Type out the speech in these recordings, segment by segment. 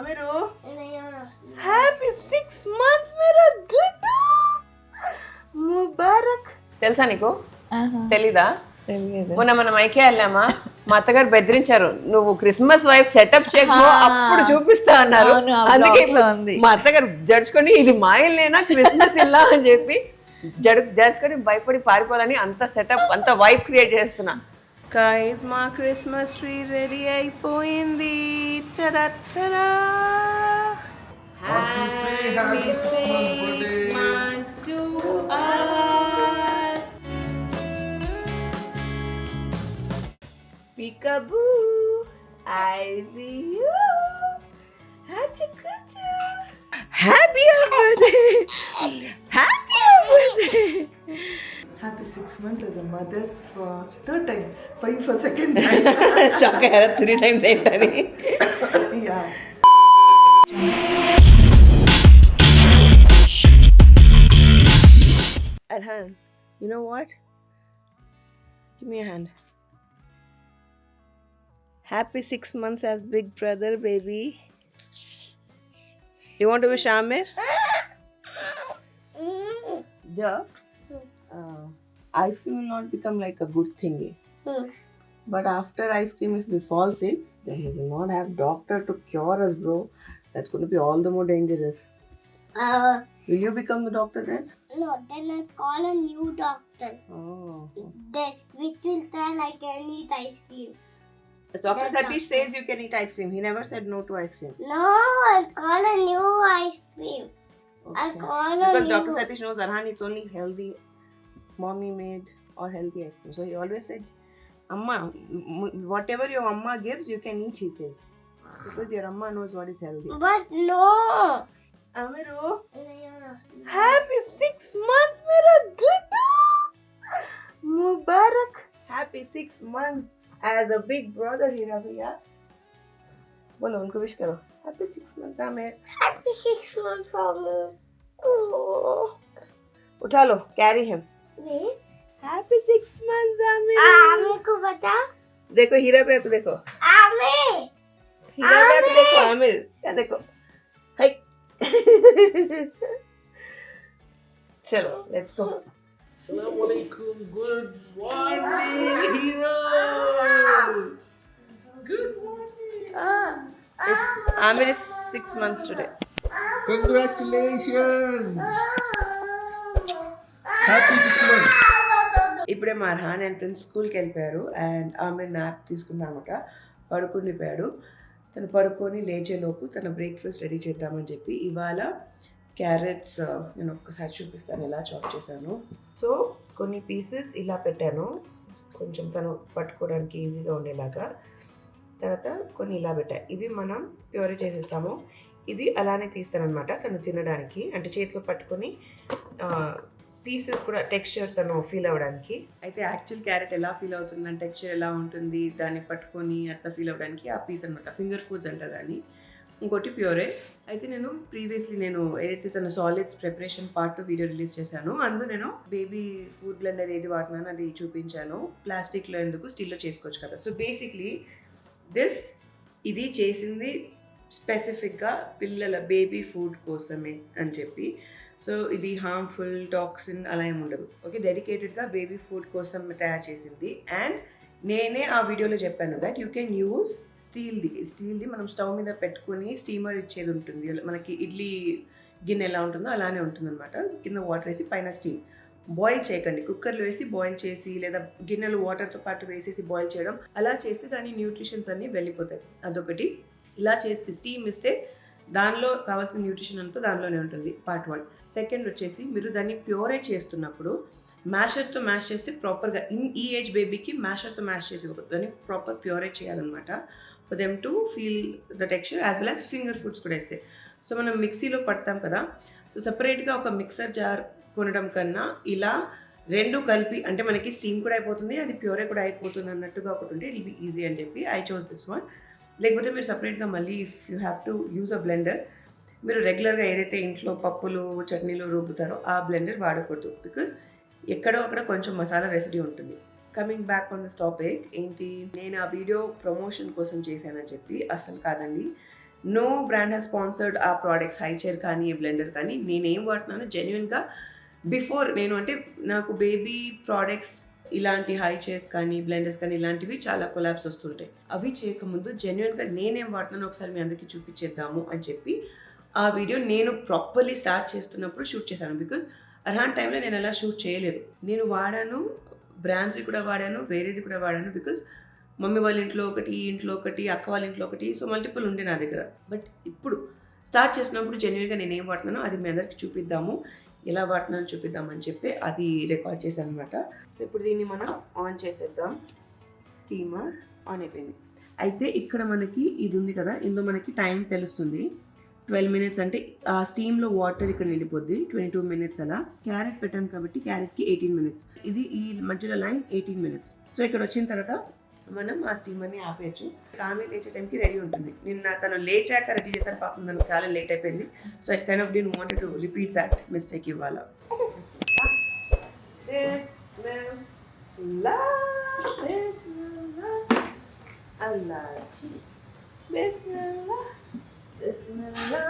ఆమెరు happy six months మేరా గుడ్. ముబారక్. తెలుసా నీకు? తెలీదా? తెలియదు మొన్న మనం ఐకే వెళ్ళామా? మా అత్తగారు బెదిరించారు నువ్వు క్రిస్మస్ వైఫ్ సెటప్ చేయకు అప్పుడు చూపిస్తా అన్నారు. అందుకే. మా అత్తగారు జడ్చుకొని ఇది మా ఇల్లేనా? క్రిస్మస్ ఇల్లా? అని చెప్పి జడు జడ్చుకొని భయపడి పారిపోవాలని అంత సెటప్ అంత వైబ్ క్రియేట్ చేస్తున్నా. గైస్ మా క్రిస్మస్ ట్రీ రెడీ అయిపోయింది. Peekaboo, I see you. Kuchu. Happy birthday. six months as a mother for third time, five for second time. Shock ಆಯ್ತು ತ್ರೀ ಟೈಮ್ಸ್ ಹೇಳ್ತಾನೆ yeah. At hand. You know what? Give me a hand. Happy six months as big brother, baby. You want to wish Amir? Yeah. Mm. Uh, ice cream will not become like a good thingy. But after ice cream, if we fall sick, then we will not have doctor to cure us, bro. That's going to be all the more dangerous. Uh, Will you become the doctor then? no, then I'll call a new doctor. Oh. That which will tell I can eat ice cream. Dr. That's Satish doctor. says you can eat ice cream. He never said no to ice cream. No, I'll call a new ice cream. I'll call a Because new. Dr. Satish knows Arhan it's only healthy, mommy made or healthy ice cream. So he always said, Amma, whatever your Amma gives, you can eat, he says. Because your Amma knows what is healthy. But no. Amiru, happy six months, mera good. Mubarak. Happy six months as a big brother, Hira bhaiya. बोलो उनको wish करो happy six months Aamir Happy six months for. Oh. उठा लो carry him. Happy six months Aamir आमे को बता. देखो हीरा पे देखो आमे. हीरा पे देखो आमिर क्या देखो हाय चलो let's go Assalamualaikum. Good morning, hero. Good morning. Aamir is six months today Congratulations. ఇప్పుడే మా హాన్ అండ్ ప్రిన్స్ స్కూల్కి వెళ్ళిపోయారు అండ్ ఆమె నాప్ తీసుకున్నాను అనమాట పడుకుండిపోయాడు తను పడుకొని లేచేలోపు తన బ్రేక్ఫాస్ట్ రెడీ చేద్దామని చెప్పి ఇవాళ క్యారెట్స్ నేను ఒక్కసారి చూపిస్తాను ఎలా చాప్ చేశాను. సో కొన్ని పీసెస్ ఇలా పెట్టాను. కొంచెం తను పట్టుకోవడానికి ఈజీగా ఉండేలాగా. తర్వాత కొన్ని ఇలా పెట్టా. ఇవి మనం ప్యూరీ చేసేస్తాము. ఇవి అలానే తీస్తానమాట తను తినడానికి. అంటే చేతిలో పట్టుకొని పీసెస్ కూడా టెక్స్చర్ తను ఫీల్ అవ్వడానికి. అయితే యాక్చువల్ క్యారెట్ ఎలా ఫీల్ అవుతుంది టెక్స్చర్ ఎలా ఉంటుంది దాన్ని పట్టుకొని అట్లా ఫీల్ అవ్వడానికి ఆ పీస్ అనమాట ఫింగర్ ఫుడ్స్ అంటారు దాన్ని. ఇంకోటి ప్యూరే. అయితే నేను ప్రీవియస్లీ నేను ఏదైతే తన solids preparation part video release చేశాను అందులో నేను బేబీ ఫుడ్ బ్లెండర్ ఏది వాడుతున్నాను అది చూపించాను. ప్లాస్టిక్లో ఎందుకు? స్టీల్లో చేసుకోవచ్చు కదా. సో బేసిక్లీ దిస్ ఇది చేసింది స్పెసిఫిక్గా పిల్లల బేబీ ఫుడ్ కోసమే అని చెప్పి. సో ఇది హార్మ్ఫుల్ టాక్సిన్ అలా ఏమి ఉండదు. ఓకే డెడికేటెడ్గా బేబీ ఫుడ్ కోసం తయారు చేసింది. అండ్ నేనే ఆ వీడియోలో చెప్పాను దట్ యూ కెన్ యూస్ స్టీల్ది స్టీల్ది మనం స్టవ్ మీద పెట్టుకొని స్టీమర్ ఇచ్చేది ఉంటుంది. మనకి ఇడ్లీ గిన్నె ఎలా ఉంటుందో అలానే ఉంటుందన్నమాట. కింద వాటర్ వేసి పైన స్టీమ్ బాయిల్ చేయకండి. కుక్కర్లో వేసి బాయిల్ చేసి లేదా గిన్నెలు వాటర్తో పాటు వేసేసి బాయిల్ చేయడం అలా చేస్తే దాని న్యూట్రిషన్స్ అన్నీ వెళ్ళిపోతాయి. అదొకటి. ఇలా చేస్తే స్టీమ్ ఇస్తే దానిలో కావాల్సిన న్యూట్రిషన్ అంతా దానిలోనే ఉంటుంది పార్ట్ వన్ సెకండ్ వచ్చేసి మీరు దాన్ని ప్యూరే చేస్తున్నప్పుడు మ్యాషర్తో మ్యాష్ చేస్తే ప్రాపర్గా ఇన్ ఈ ఏజ్ బేబీకి మ్యాషర్తో మ్యాష్ చేసి దాన్ని ప్రాపర్ ప్యూరే చేయాలన్నమాట. For them to feel the texture as well as finger foods కూడా వేస్తే. సో మనం మిక్సీలో పడతాం కదా సో సపరేట్గా ఒక మిక్సర్ జార్ కొనడం కన్నా ఇలా రెండు కలిపి అంటే మనకి స్టీమ్ కూడా అయిపోతుంది అది ప్యూరే కూడా అయిపోతుంది అన్నట్టుగా ఒకటి ఉంటే ఇట్ బి ఈజీ అని చెప్పి ఐ చోస్ దిస్ వన్ లేకపోతే మీరు సపరేట్గా మళ్ళీ if you have to use a blender మీరు రెగ్యులర్గా ఏదైతే ఇంట్లో పప్పులు చట్నీలు రుబ్బుతారో ఆ బ్లెండర్ వాడకూడదు. బికాస్ ఎక్కడో అక్కడ కొంచెం మసాలా రెసిడీ ఉంటుంది. Coming back on this topic ఏంటి? నేను ఆ వీడియో ప్రమోషన్ కోసం చేశానని చెప్పి అసలు కాదండి. నో బ్రాండ్ హ్యాస్ స్పాన్సర్డ్ ఆ ప్రోడక్ట్స్ హై చైర్ కానీ బ్లెండర్ కానీ నేనేం వాడుతున్నాను జెన్యున్గా బిఫోర్ నేను అంటే నాకు బేబీ ప్రోడక్ట్స్ ఇలాంటి హై చైర్స్ కానీ బ్లెండర్స్ కానీ ఇలాంటివి చాలా కొలాబ్స్ వస్తుంటాయి. అవి చేయకముందు జెన్యున్గా నేనేం వాడుతున్నానో ఒకసారి మీ అందరికీ చూపించేద్దాము అని చెప్పి ఆ వీడియో నేను ప్రాపర్లీ స్టార్ట్ చేస్తున్నప్పుడు షూట్ చేశాను. బికాస్ అర్హాన్ టైంలో నేను అలా షూట్ చేయలేదు. నేను వాడాను బ్రాండ్స్వి కూడా వాడాను వేరేది కూడా వాడాను బికాస్ మమ్మీ వాళ్ళ ఇంట్లో ఒకటి ఈ ఇంట్లో ఒకటి అక్క వాళ్ళ ఇంట్లో ఒకటి సో మల్టిపుల్ ఉండే నా దగ్గర. బట్ ఇప్పుడు స్టార్ట్ చేసినప్పుడు జెన్యున్గా నేను ఏం వాడుతున్నానో అది మీ అందరికి చూపిద్దాము. ఎలా వాడుతున్నాను చూపిద్దామని చెప్పి అది రికార్డ్ చేశాను అనమాట సో ఇప్పుడు దీన్ని మనం ఆన్ చేసేద్దాం. స్టీమర్ ఆన్ అయిపోయింది. అయితే ఇక్కడ మనకి ఇది ఉంది కదా ఇందులో మనకి టైం తెలుస్తుంది. ట్వెల్వ్ మినిట్స్ అంటే ఆ స్టీమ్లో వాటర్ ఇక్కడ నిండిపోద్ది. ట్వంటీ టూ మినిట్స్ అలా. క్యారెట్ పెట్టాను కాబట్టి క్యారెట్కి ఎయిటీన్ మినిట్స్ ఇది ఈ మధ్యలో లైన్ ఎయిటీన్ మినిట్స్ సో ఇక్కడ వచ్చిన తర్వాత మనం ఆ స్టీమర్ని ఆపేయచ్చు. ఆమె లేచే టైంకి రెడీ ఉంటుంది. నిన్న తను లేచాక రెడీ చేశాను పాపం నాకు చాలా లేట్ అయిపోయింది. So I kind of didn't wanted to repeat that mistake ఇవ్వాల అల్లాచి బిస్మిల్లా బిస్మిల్లా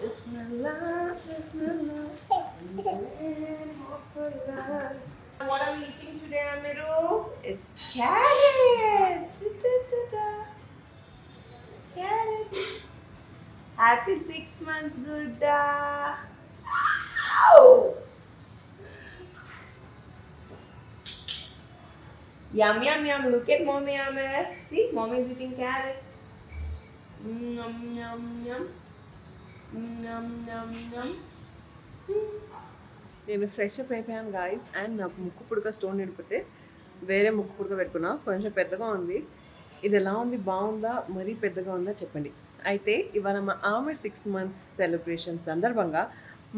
బిస్మిల్లా బిస్మిల్లా In the name of Allah. What are we eating today, Amiru? It's carrots. Da-da-da. Carrot. Happy six months, Gudda. Ow! Yum, yum, yum. Look at mommy, Amir. See, mommy is eating carrot. Mm, Yum, yum, yum. Yum, yum, yum. నేను fresh up అయిపోయాను guys and నాకు ముక్కు పుడక stone నిడిపితే వేరే ముక్కు పుడక పెట్టుకున్నా. కొంచెం పెద్దగా ఉంది. ఇది ఎలా ఉంది? బాగుందా? మరీ పెద్దగా ఉందా? చెప్పండి. అయితే ఇవాళ మా ఆమె సిక్స్ మంత్స్ సెలబ్రేషన్ సందర్భంగా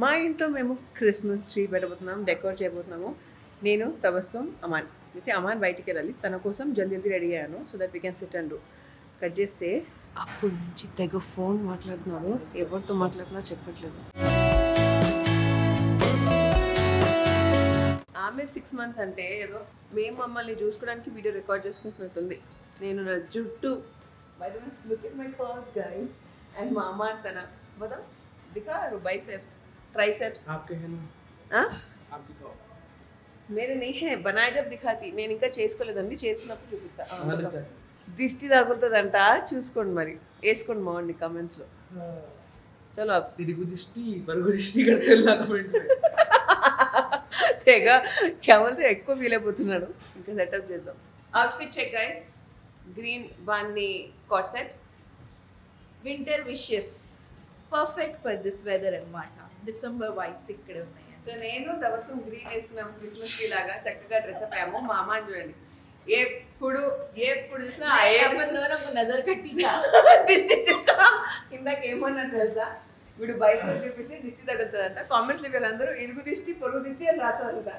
మా ఇంట్లో మేము క్రిస్మస్ ట్రీ పెట్టబోతున్నాం డెకోర్ చేయబోతున్నాము. నేను తబస్సం అమాన్ అయితే అమాన్ బయటికి వెళ్ళాలి. తన కోసం జల్దీ జల్దీ రెడీ అయ్యాను. So that we can sit and cut చేస్తే అప్పటి నుంచి తెగ ఫోన్ మాట్లాడుతున్నారు. ఎవరితో మాట్లాడుతున్నా చెప్పట్లేదు. ఆమె సిక్స్ మంత్స్ అంటే ఏదో మేము మమ్మల్ని చూసుకోవడానికి వీడియో రికార్డ్ చేసుకుంటున్నట్టుంది. నేను నా జుట్టు. Look in my purse guys and మా అమ్మ తన బదా దికారు బైసెప్స్ ట్రైసెప్స్ నేను నీ హే బనాజబ్ దిఖాతి నేను ఇంకా చేసుకోలేదండి. చేసుకున్నప్పుడు చూపిస్తా. దిష్టి తగులుతుందంట. చూసుకోండి మరి. వేసుకోండి బాగుండి కమెంట్స్లో చలో. తిరుగు దిష్టి పరుగు దిష్టి కమెంట్ తెగ కెమల్తో ఎక్కువ ఫీల్ అయిపోతున్నాడు. ఇంకా సెటప్ చేద్దాం. Outfit check guys green బాన్ని coat set winter wishes perfect for this weather అన్నమాట. డిసెంబర్ వైబ్స్ ఇక్కడ ఉన్నాయి. సో నేను తవసం గ్రీన్ వేసుకున్నాం క్రిస్మస్ ట్రీ లాగా చక్కగా డ్రెస్ అప్ అయ్యాము. మా అమ్మ చూడండి. ఎప్పుడు ఎప్పుడు చూసినా ఒక నజర్ కట్టిందా? ఇందాక ఏమన్నా తెలుసా? వీడు బయట చూపిస్తే దిష్టి తగ్గుతుందంట కామెంట్స్లో వీళ్ళందరూ ఇరుగు దిష్టి పొరుగు దిష్టి అని రాసారంట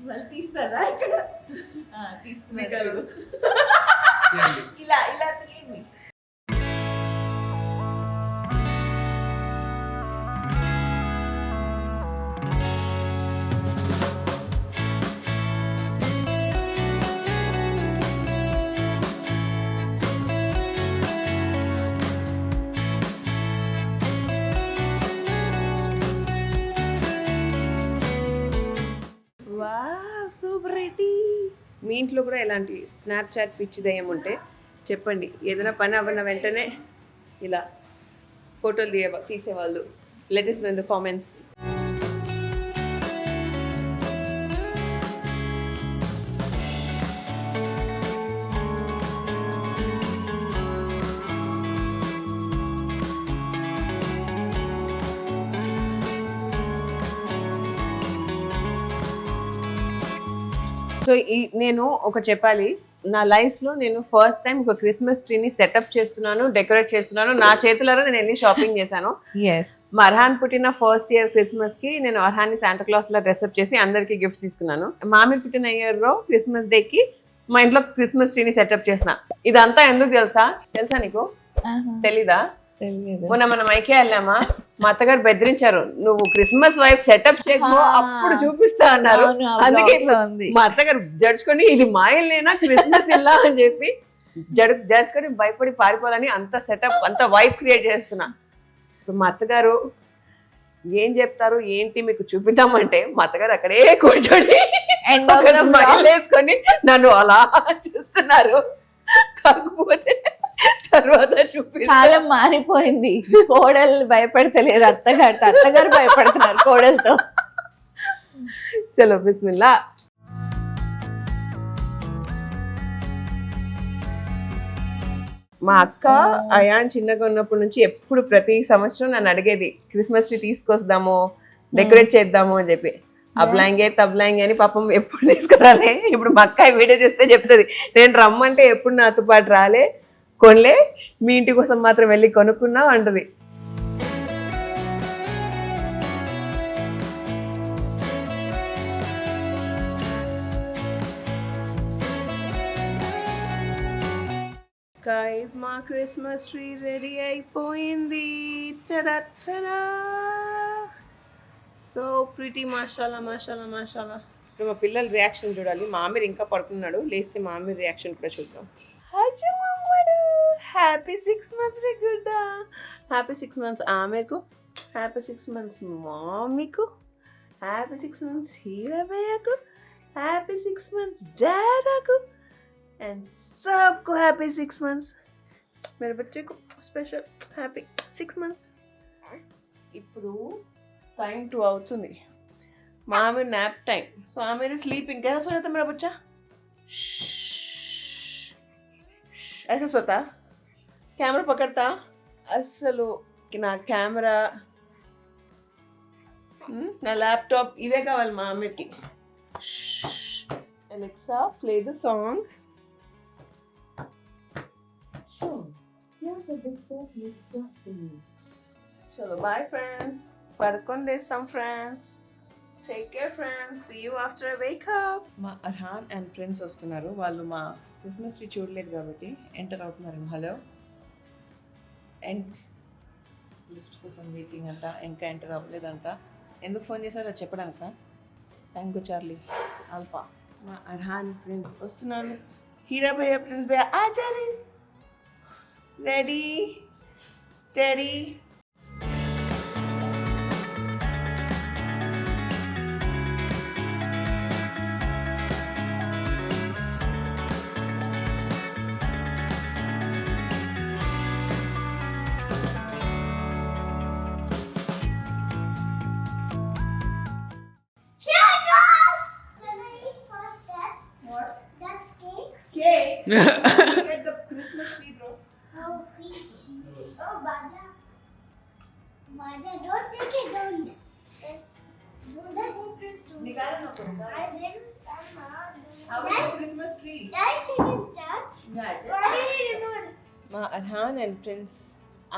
వాళ్ళు తీస్తారా ఇక్కడ? తీస్తున్నారు. ఇలా ఇలా తీయండి. సూపర్ రెడీ మీ ఇంట్లో కూడా ఇలాంటి స్నాప్చాట్ పిచ్చి దయ్యం ఉంటే చెప్పండి. ఏదైనా పని అవ్వన వెంటనే ఇలా ఫోటోలు తీయ తీసేవాళ్ళు. Latest in the comments so ఈ నేను ఒక చెప్పాలి. నా లైఫ్లో నేను ఫస్ట్ టైం ఒక క్రిస్మస్ ట్రీని సెటప్ చేస్తున్నాను డెకరేట్ చేస్తున్నాను. నా చేతులారా నేను వెళ్ళి షాపింగ్ చేశాను. మా అర్హాన్ పుట్టిన ఫస్ట్ ఇయర్ క్రిస్మస్కి నేను అర్హాన్ని శాంతా క్లాస్ లా డ్రెస్అప్ చేసి అందరికి గిఫ్ట్స్ తీసుకున్నాను. మామి పుట్టిన ఇయర్లో క్రిస్మస్ డే కి మా ఇంట్లో క్రిస్మస్ ట్రీని సెటప్ చేసిన. ఇదంతా ఎందుకు తెలుసా? తెలుసా నీకు? తెలీదా? మొన్న మనం మైకే వెళ్ళామా? మా అత్తగారు బెదిరించారు నువ్వు క్రిస్మస్ వైఫ్ సెటప్ చేయకు అప్పుడు చూపిస్తా అన్నారు. అందుకే మా అత్తగారు జడ్చుకొని ఇది మా ఇల్లేనా? క్రిస్మస్ ఇల్లా? అని చెప్పి జడు జడ్చుకొని భయపడి పారిపోవాలని అంత సెటప్ అంత వైబ్ క్రియేట్ చేస్తున్నా. సో మా అత్తగారు ఏం చెప్తారు ఏంటి మీకు చూపిద్దామంటే మా అత్తగారు అక్కడే కూర్చొని. వేసుకొని నన్ను అలా చూస్తున్నారు. కాకపోతే తర్వాత చూపిస్తారు కాలం మారిపోయింది. కోడలు భయపడతలేరు అత్తగారితో అత్తగారు భయపడుతున్నారు కోడలతో. చలో బిస్మిల్లా. మా అక్క అయాన్ చిన్నగా ఉన్నప్పటి నుంచి ఎప్పుడు ప్రతి సంవత్సరం నన్ను అడిగేది క్రిస్మస్ ట్రీ తీసుకొస్తాము డెకరేట్ చేద్దాము అని చెప్పి. అబ్లాంగే తబ్లాంగే అని పాపం ఎప్పుడు తీసుకురాలే. ఇప్పుడు మా అక్క వీడియో చేస్తే చెప్తుంది నేను రమ్మంటే ఎప్పుడు నాతో పాటు రాలే కొనలే మీ ఇంటి కోసం మాత్రం వెళ్ళి కొనుక్కున్నా అంటది. గైస్ మా క్రిస్మస్ ట్రీ రెడీ అయిపోయింది. సో ప్రిటీ మాషాలా మాషాలా మాషాలా ఇప్పుడు మా పిల్లల రియాక్షన్ చూడాలి. మామిర్ ఇంకా పడుకున్నాడు. లేస్తే మామిర్ రియాక్షన్ కూడా చూద్దాం. హజు మామడు హ్యాపీ సిక్స్ మంత్స్ రే గుడ్డ హ్యాపీ సిక్స్ మంత్స్ ఆమెకు హ్యాపీ సిక్స్ మంత్స్ మామీకు happy six months హీరబయ్యకు happy six months డాడాకు and सबको हैप्पी सिक्स मंथ्स मेरे बच्चे को స్పెషల్ హ్యాపీ సిక్స్ మంత్స్ ఇప్పుడు టైం టూ అవుతుంది మామి నాప్ టైం సో ఆమె స్లీపింగ్ कैसा सो जाता मेरा बच्चा ऐसा सोता कैमरा पकड़ता అసలు నా కెమెరా నా ల్యాప్టాప్ ఇవే కావాలి మా అమ్మకి Alexa play the song Sure. Here's a biscuit mix just for you. చలో బాయ్ ఫ్రెండ్స్ పడుకొని లేస్తాం friends take care friends see you after wake up మా అర్హాన్ అండ్ ఫ్రెండ్స్ వస్తున్నారు. వాళ్ళు మా క్రిస్మస్ ట్రీ చూడలేదు కాబట్టి ఎంటర్ అవుతున్నారు హలో అండ్ లిస్ట్ కోసం వెయిటింగ్ అంట ఇంకా ఎంటర్ అవ్వలేదంట. ఎందుకు ఫోన్ చేశారో చెప్పడానిక థ్యాంక్ యూ చార్లీ ఆల్ఫా మా అర్హాన్ ఫ్రెండ్స్ వస్తున్నాను హీరా భయ్య ప్రిన్స్ భయ్య Achari. Ready steady Get the Christmas tree, bro. Oh, please. Oh, Baja. Baja, don't take it, don't. Just do this. निकालो ना तुम. I didn't. I'm not How doing is the Christmas tree? That she can touch. Why did you do it? మా Arhan and friends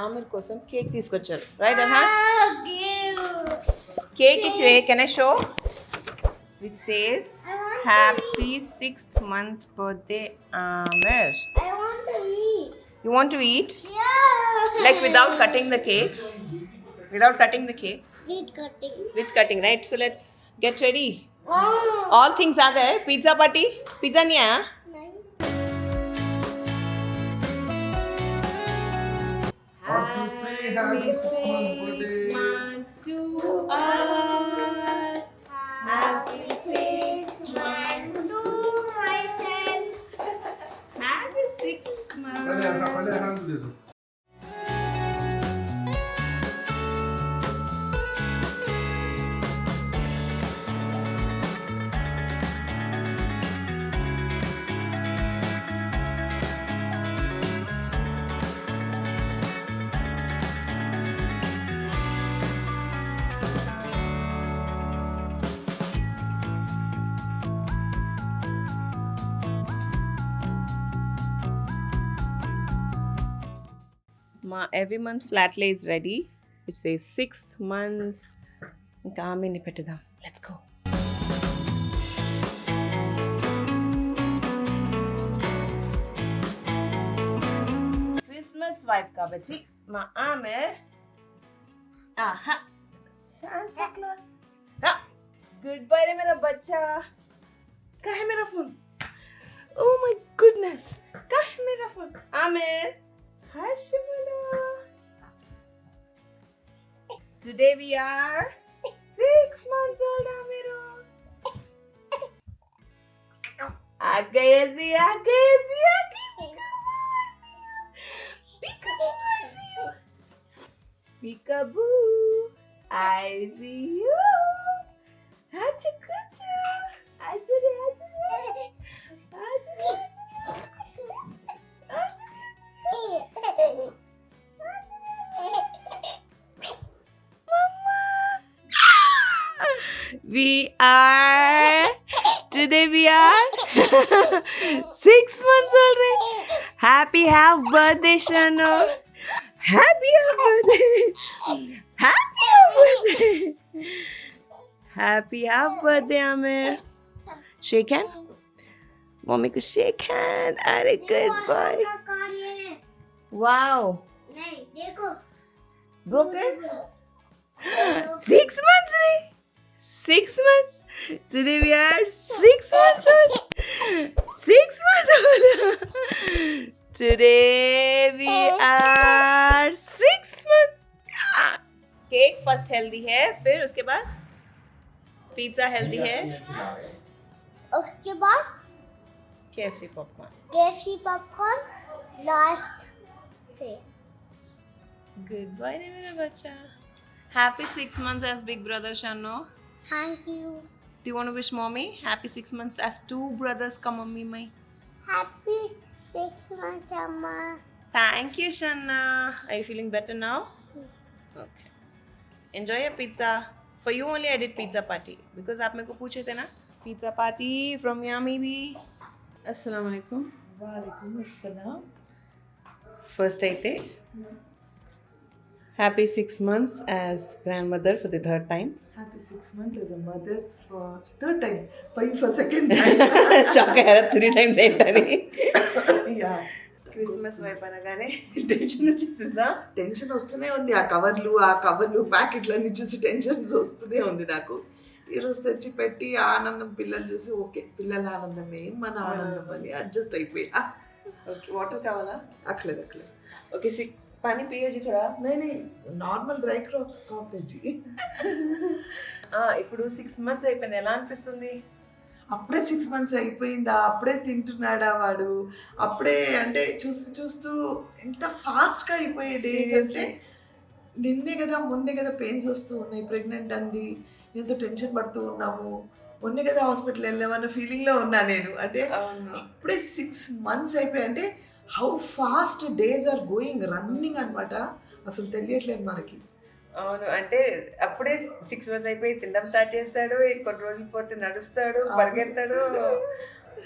Amir కోసం cake తీసుకొచ్చారు right Arhaan Ah, cute. Cake ఇచ్చి can I show which says happy sixth month birthday, Amir. I want to eat. You want to eat? Yeah. Like without cutting the cake? Without cutting the cake? With cutting. With cutting, right? So let's get ready. Oh. All things are there. Pizza party? Pizza niya? Happy, happy month birthday. every month flat lay is ready It says six months. Let's go. Christmas vibe kabati ma ame. Aha. Santa Claus. Ha. Goodbye re mera bacha kahe phone? Oh my goodness. Kahe mera phone? Ame. Hi Today we are six months old, Amiro. Agayasi, agayasi, peekaboo, I see you. Peekaboo, I see you. Peekaboo, I see you. We are today we are six months already. Happy half birthday, Shano. Happy half birthday. Happy half birthday. Happy half birthday, Amir. Shake hand. Mummy को shake hand अरे good boy का कार्य है wow नहीं देखो broken six months रे Six months? Today we are six months old? Six months old? Today we are six months? Cake first healthy है फिर उसके बाद पिज्जा हेल्दी है। उसके बाद KFC popcorn KFC popcorn last good boy मेरा बच्चा। Happy six months as big brother शानो Thank you Do you want to wish mommy happy six months as two brothers come mommy my happy six month अम्मा Thank you, Shanna. Are you feeling better now? Okay. Enjoy your pizza. For you only I did pizza party because आप मेरे को पूछे थे ना pizza party from Yummy भी. अस्सलाम वालेकुम. वालेकुम अस्सलाम First అయితే happy six months as grandmother for the third time. Happy six months as a mothers for third time five for second time shock అయ్యారా? త్రీ టైమ్స్ ఏంటని యా క్రిస్మస్ వైపు అనగానే టెన్షన్ వచ్చేసిందా? టెన్షన్ వస్తూనే ఉంది. ఆ కవర్లు ఆ కవర్లు ప్యాకెట్లన్నీ చూసి టెన్షన్స్ వస్తూనే ఉంది నాకు. ఈరోజు తెచ్చి పెట్టి ఆనందం పిల్లలు చూసి ఓకే పిల్లల ఆనందమే మన ఆనందం అని అడ్జస్ట్ అయిపోయా. ఓకే వాటర్ కావాలా? అక్కలేదు అక్కలేదు ఓకే సి पानी पियो जी थोड़ा నేను నార్మల్ డ్రై క్రాప్ కాఫీ ఆ, ఇప్పుడు సిక్స్ మంత్స్ అయిపోయింది ఎలా అనిపిస్తుంది అప్పుడే సిక్స్ మంత్స్ అయిపోయిందా అప్పుడే తింటున్నాడా వాడు అప్పుడే అంటే చూస్తూ చూస్తూ ఎంత ఫాస్ట్గా అయిపోయే డేస్ అంటే నిన్నే కదా మొన్నే కదా పెయిన్స్ వస్తూ ఉన్నాయి ప్రెగ్నెంట్ అంది ఎంతో టెన్షన్ పడుతూ ఉన్నాము మొన్నే కదా హాస్పిటల్ వెళ్ళామన్న ఫీలింగ్లో ఉన్నా నేను అంటే అవును అప్పుడే సిక్స్ మంత్స్ అయిపోయి అంటే how fast days are going running అన్నమాట. అసలు తెలియట్లేదు మనకి. అవును అంటే అప్పుడే సిక్స్ మంత్స్ అయిపోయి తినడం స్టార్ట్ చేస్తాడు కొన్ని రోజులు పోతే నడుస్తాడు పరిగెడతాడు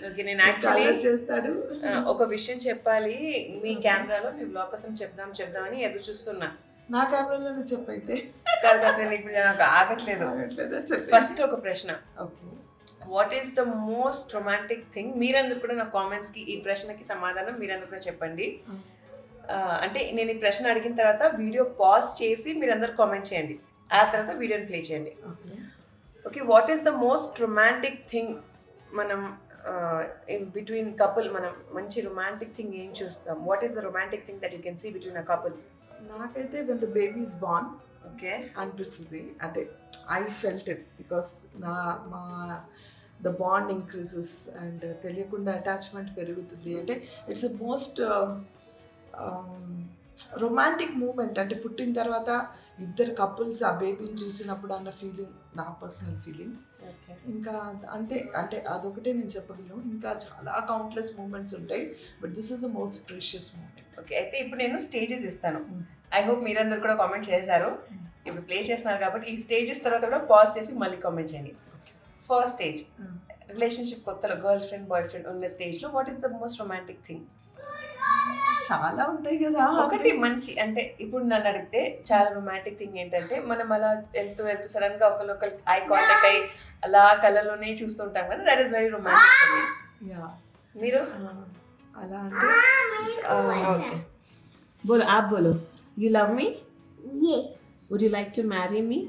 ఓకే నేను యాక్చువల్లీ చేస్తాడు. ఒక విషయం చెప్పాలి. మీ కెమెరాలో మీ బ్లాగ్ కోసం చెప్దాం చెప్దామని ఎదురు చూస్తున్నా. నా కెమెరాలోనే చెప్పైతే కాదు నేను ఇప్పుడు నాకు ఆగట్లేదు. ఫస్ట్ ఒక ప్రశ్న. Okay. What is the most romantic thing మీరందరూ కూడా నా కామెంట్స్కి ఈ ప్రశ్నకి సమాధానం మీరందరూ కూడా చెప్పండి. Mm. ఆ, అంటే నేను ఈ ప్రశ్న అడిగిన తర్వాత వీడియో పాజ్ చేసి మీరందరూ కామెంట్ చేయండి. ఆ తర్వాత వీడియోని ప్లే చేయండి. Okay what is the most romantic thing మనం బిట్వీన్ కపుల్ మనం మంచి రొమాంటిక్ థింగ్ ఏం చూస్తాం? What is the romantic thing that you can see between a couple నాకైతే when the baby is born okay అనిపిస్తుంది. అంటే ఐ ఫెల్ట్ ఇట్ బికాస్ నా మా ద బాండ్ ఇంక్రీజెస్ అండ్ తెలియకుండా అటాచ్మెంట్ పెరుగుతుంది. అంటే ఇట్స్ మోస్ట్ రొమాంటిక్ మూమెంట్ అంటే పుట్టిన తర్వాత ఇద్దరు కపుల్స్ ఆ బేబీని చూసినప్పుడు అన్న ఫీలింగ్ నా పర్సనల్ ఫీలింగ్ ఇంకా అంతే అంటే అదొకటే నేను చెప్పగలను. ఇంకా చాలా కౌంట్లెస్ మూమెంట్స్ ఉంటాయి. But this is the most precious moment okay అయితే ఇప్పుడు నేను స్టేజెస్ ఇస్తాను. ఐ హోప్ మీరందరూ కూడా కామెంట్ చేశారు. Mm. ఇప్పుడు ప్లే చేస్తున్నారు కాబట్టి ఈ స్టేజెస్ తర్వాత కూడా పాజ్ చేసి మళ్ళీ కామెంట్ చేయండి. ఫస్ట్ స్టేజ్ రిలేషన్షిప్ కొత్తలో గర్ల్ ఫ్రెండ్ బాయ్ ఫ్రెండ్ ఉన్న స్టేజ్లో what is the most romantic thing చాలా ఉంటాయి కదా. ఒకటి మంచి అంటే ఇప్పుడు నన్ను అడిగితే చాలా రొమాంటిక్ థింగ్ ఏంటంటే మనం అలా వెళ్తూ వెళ్తూ సడన్గా ఒకరి ఐ కాంటాక్ట్ అయ్యి అలా కళ్ళలోనే చూస్తుంటాం కదా that is very romantic yeah మీరు? అలా అంటే ఓకే బోలో యాప్ బోలో. You love me would would like to marry me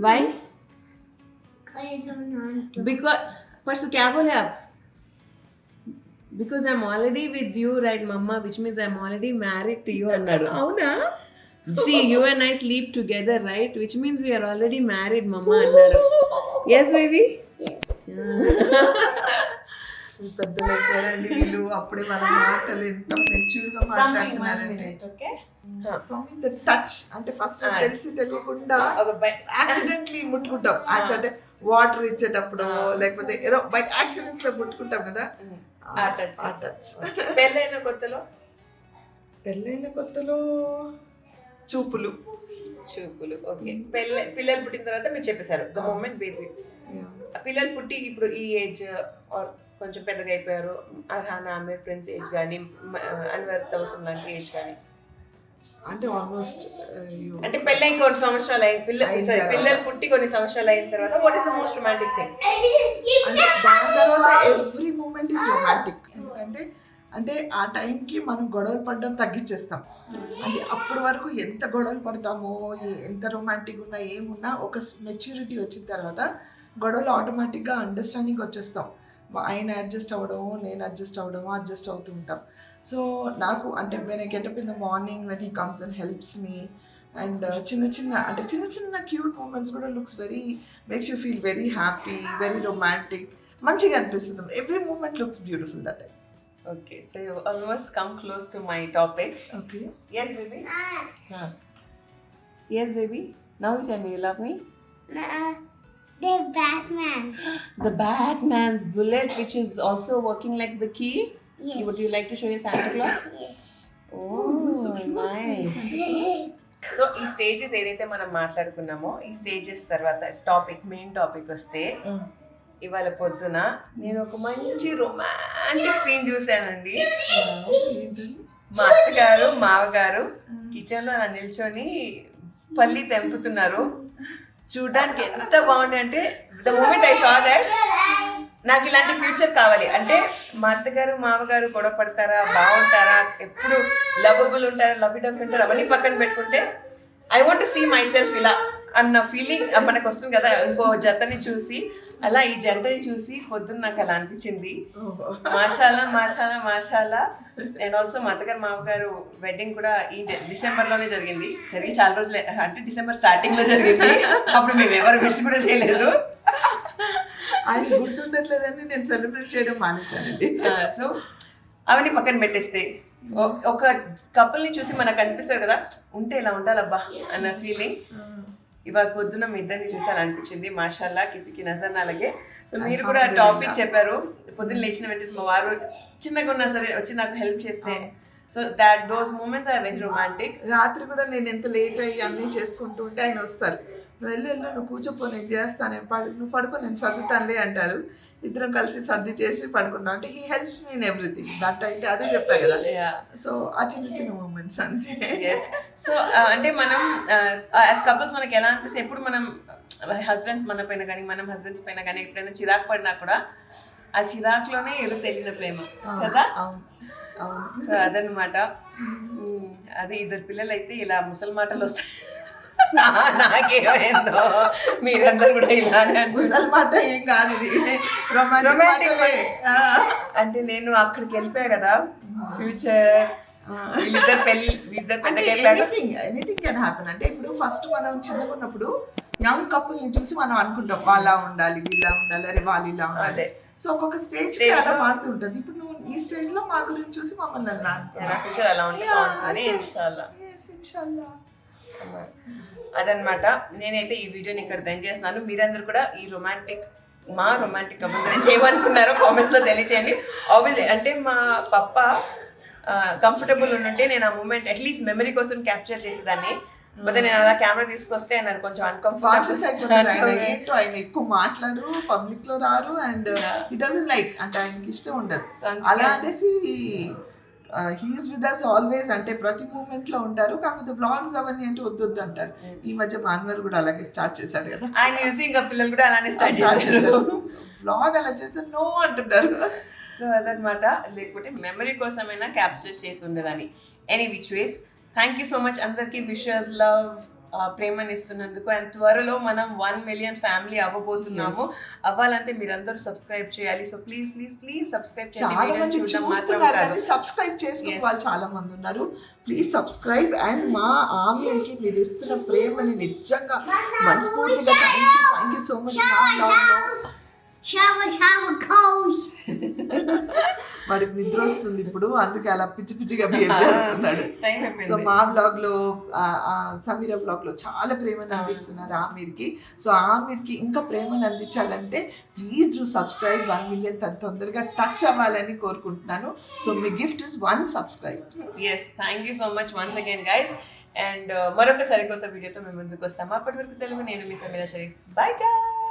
why I don't want to. Because परसों क्या बोले आप because I am already with you right mamma which means I am already married to you అన్నారు అవునా See, you and I sleep together, right? Which means we are already married, Mama అన్నాడు Yes, baby? Yes. పెద్దలు అయిపోయారండి వీళ్ళు అప్పుడే వాళ్ళ మాటలు ఎంత mature గా మాట్లాడుతున్నారంటే okay? ద టచ్ అంటే ఫస్ట్ Ah. తెలిసి తెలియకుండా ఒక బై- యాక్సిడెంట్లీ ముట్టుకుంటాం అంటే వాటర్ ఇచ్చేటప్పుడు లేకపోతే ఏదో బై యాక్సిడెంట్లో ముట్టుకుంటాం కదా. పెళ్ళైన కొత్తలో? పెళ్ళైన కొత్తలో చూపులు. చూపులు ఓకే. పెళ్ళ పిల్లలు పుట్టిన తర్వాత మీరు చెప్పేశారు ద మూమెంట్ బేబీ పిల్లలు పుట్టి ఇప్పుడు ఈ ఏజ్ ఆర్ కొంచెం పెద్దగా అయిపోయారు అర్హాన్ ఆమె ఫ్రెండ్స్ ఏజ్ కానీ అన్వర్ తవసం లాంటి ఏజ్ కానీ అంటే ఆల్మోస్ట్ అంటే పెళ్ళై కొన్ని సంవత్సరాలు అయిన పిల్ల అయిన sorry, తర్వాత. పిల్లలు పుట్టి కొన్ని సంవత్సరాలు అయిన తర్వాత what is the most romantic thing అంటే దాని తర్వాత ఎవ్రీ మూమెంట్ ఈస్ రొమాంటిక్ ఎందుకంటే అంటే ఆ టైంకి మనం గొడవలు పడడం తగ్గించేస్తాం. అంటే అప్పటి వరకు ఎంత గొడవలు పడతామో ఎంత రొమాంటిక్ ఉన్నా ఏమున్నా ఒక మెచ్యూరిటీ వచ్చిన తర్వాత గొడవలు ఆటోమేటిక్గా అండర్స్టాండింగ్ వచ్చేస్తాం. ఆయన అడ్జస్ట్ అవ్వడము నేను అడ్జస్ట్ అవ్వడము అడ్జస్ట్ అవుతూ ఉంటాం. సో నాకు అంటే when I get up in the morning when he comes and helps me and చిన్న చిన్న అంటే చిన్న చిన్న క్యూట్ మూమెంట్స్ కూడా looks very makes you feel very happy very romantic మంచిగా అనిపిస్తుంది. Every moment looks beautiful that okay so almost come close to my topic okay yes baby yes baby now tell me you love me the Batman. The Batman's bullet, which is also working like the key. Yes. Would you like to show your Santa Claus? Yes. Oh, nice. So ఈ stages ఏదైతే మనం మాట్లాడుకున్నామో ఈ stages తర్వాత topic main topic వస్తే ఇవాళ పొద్దున నేను ఒక మంచి రొమాంటిక్ సీన్ చూశానండి మా అత్తగారు మావగారు కిచెన్లో అలా నిల్చొని పల్లి తెంపుతున్నారు చూడడానికి ఎంత బాగుంది అంటే the moment I saw that నాకు ఇలాంటి ఫ్యూచర్ కావాలి. అంటే మా అత్తగారు మామగారు గొడవ పడతారా బాగుంటారా ఎప్పుడు లవబుల్ ఉంటారా లవ్ డబ్ ఉంటారా అవన్నీ పక్కన పెట్టుకుంటే I want see myself ఇలా అన్న ఫీలింగ్ మనకు వస్తుంది కదా ఇంకో జతని చూసి అలా ఈ జంటని చూసి పొద్దున్న నాకు అలా అనిపించింది. మాషాలా మాషాలా మాషాలా. అండ్ ఆల్సో మా అత్తగారు మామగారు వెడ్డింగ్ కూడా ఈ డిసెంబర్లోనే జరిగింది. జరిగి చాలా రోజులు అంటే డిసెంబర్ స్టార్టింగ్లో జరిగింది. అప్పుడు మేము ఎవరు విష్ కూడా చేయలేదు. ఆయన గుర్తుండట్లేదని నేను సెలబ్రేట్ చేయడం మానేశానండి. సో అవన్నీ పక్కన పెట్టేస్తే. ఒక కపుల్ని చూసి మనకు అనిపిస్తుంది కదా ఉంటే ఇలా ఉండాలబ్బా అన్న ఫీలింగ్ ఇవాళ పొద్దున మీ ఇద్దరిని చూసాను అనిపించింది మాషాల్లా కిసికి నజర్ అలాగే. సో మీరు కూడా టాపిక్ చెప్పారు. పొద్దున్న లేచిన వెంటనే మా వారు చిన్నగా ఉన్నా సరే వచ్చి నాకు హెల్ప్ చేస్తే. So that those moments are very romantic రాత్రి కూడా నేను ఎంత లేట్ అయ్యి అన్నీ చేసుకుంటూ ఉంటే ఆయన వస్తారు. నువ్వు వెళ్ళు వెళ్ళు నువ్వు కూర్చోపో నేను చేస్తాను. నేను పడు నువ్వు పడుకో నేను సర్దుతానులే అంటారు. ఇద్దరం కలిసి సర్ది చేసి పడుకుంటాం. అంటే ఈ helps me in everything that అయితే అదే చెప్పా కదా. సో ఆ చిన్న చిన్న మూమెంట్స్ అంతే. సో అంటే మనం యాజ్ కపుల్స్ మనకి ఎలా అనిపిస్తే ఎప్పుడు మనం హస్బెండ్స్ మన పైన కానీ మనం హస్బెండ్స్ పైన కానీ ఎప్పుడైనా చిరాకు పడినా కూడా ఆ చిరాకులోనే ఏదో తెలియని ప్రేమ. కదా? సో అదనమాట. అదే ఇద్దరు పిల్లలు అయితే ఇలా ముసలి మాటలు వస్తాయి. నాకేమైందో? మీరందరూ కూడా ఇలానే. ముసల్ మాట ఏం కాదు ఇది. రొమాంటిక్. అంటే నేను అక్కడికి వెళ్ళిపోయా కదా. ఫ్యూచర్ వీళ్ళిద్దరు పెళ్ళి ఎనీథింగ్ ఎనీథింగ్ కెన్ హ్యాపెన్ అంటే ఇప్పుడు ఫస్ట్ మనం చిన్నగా ఉన్నప్పుడు యంగ్ కపుల్ని చూసి మనం అనుకుంటాం వాళ్ళ ఉండాలి వీళ్ళ ఉండాలి అరే వాళ్ళు ఇలా ఉండాలి. సో ఒక్కొక్క స్టేజ్ అలా మారుతూ ఉంటుంది ఇప్పుడు నువ్వు ఈ స్టేజ్లో మా గురించి చూసి మమ్మల్ని అలా నా అనుకున్నావు. ఫ్యూచర్ అలా ఉంటే Yeah, బాగుంటుంది అంతే. ఇన్షాల్లా Yes, inshallah. అదనమాట. నేనైతే ఈ వీడియోని ఇక్కడ దన్ చేస్తున్నాను. మీరందరూ కూడా ఈ రొమాంటిక్ మా రొమాంటిక్ గురించి ఏమనుకున్నారో కామెంట్స్లో తెలియచేయండి. ఆబ్వియస్లీ అంటే మా పప్ప కంఫర్టబుల్ ఉంటే నేను ఆ మూమెంట్ అట్లీస్ట్ మెమరీ కోసం క్యాప్చర్ చేసేదాన్ని. బట్ నేను అలా కెమెరా తీసుకొస్తే ఆయన కొంచెం అన్కంఫర్టబుల్ ఏంటో ఆయన ఎక్కువ మాట్లాడరు పబ్లిక్లో రారు అండ్ ఇట్ డజన్ లైక్ అంటే ఆయనకి ఇష్టం ఉండదు. అలా అనేసి హీఈస్ విత్ అస్ ఆల్వేస్ అంటే ప్రతి మూమెంట్లో ఉంటారు. కాకపోతే బ్లాగ్స్ అవన్నీ అంటే వద్దు వద్దు అంటారు ఈ మధ్య మా అన్నర్ కూడా అలాగే స్టార్ట్ చేశాడు కదా. ఆయన చూసి ఇంకా పిల్లలు కూడా అలానే స్టార్ట్ చేశారు. బ్లాగ్ అలా చేస్తే నో అంటున్నారు. సో అదనమాట లేకపోతే మెమరీ కోసమైనా క్యాప్చర్ చేసి ఉండేదాన్ని. Any which ways thank you so much అందరికీ విషెస్ లవ్ ప్రేమని ఇస్తున్నందుకు అండ్ త్వరలో మనం వన్ మిలియన్ ఫ్యామిలీ అవ్వబోతున్నాము. అవ్వాలంటే మీరందరూ సబ్స్క్రైబ్ చేయాలి. So please please please subscribe చాలా మంది చూస్తున్నారు కానీ సబ్స్క్రైబ్ చేసుకునే. వాళ్ళు చాలా మంది ఉన్నారు. ప్లీజ్ సబ్స్క్రైబ్ అండ్ మా ఆమెకి మీరు ఇస్తున్న ప్రేమని నిజంగా మనస్ఫూర్తిగా thank you thank you so much మా Shower, shower, coach. వాడికి నిద్ర వస్తుంది ఇప్పుడు అందుకే అలా పిచ్చి పిచ్చిగా బిహేవ్ చేస్తున్నాడు. సో మా బ్లాగ్లో సమీర బ్లాగ్లో చాలా ప్రేమను అందిస్తున్నారు ఆమీర్కి. సో ఆమీర్కి ఇంకా ప్రేమను అందించాలంటే please do subscribe one million తన తొందరగా టచ్ అవ్వాలని కోరుకుంటున్నాను. సో మీ gift is one subscribe yes thank you so much once again guys and మరొక సరికొత్త వీడియోతో మేము ముందుకు వస్తాము అప్పటి వరకు సెలవు నేను మీ సమీరా షరీఫ్ బై గాయ్